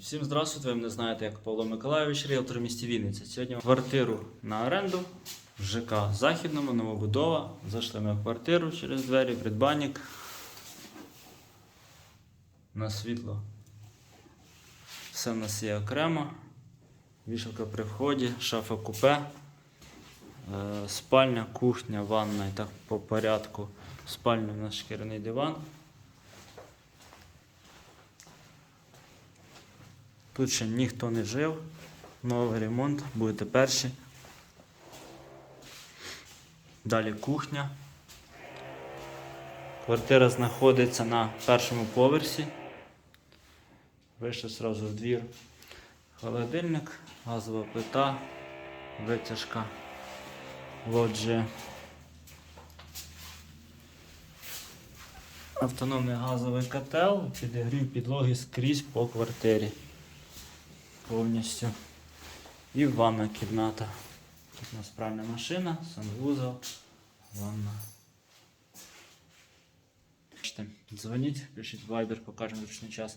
Всім здравствуйте, ви мене знаєте як Павло Миколайович, ріелтор в місті Вінниця. Сьогодні квартиру на оренду в ЖК Західному, новобудова. Зайшли ми в квартиру через двері, придбанник. На світло. Все в нас є окремо. Вішалка при вході, шафа купе, е, спальня, кухня, ванна і так по порядку. В спальні у нас шкіряний диван. Тут ще ніхто не жив. Новий ремонт, будете перші. Далі кухня. Квартира знаходиться на першому поверсі. Вийшли одразу в двір. Холодильник, газова плита, витяжка, лоджія. Автономний газовий котел, підігрів підлоги скрізь по квартирі повністю. І ванна кімната. Тут у нас пральна машина, санвузол, ванна. Дзвоніть, пишіть вайбер, покажемо зручний час.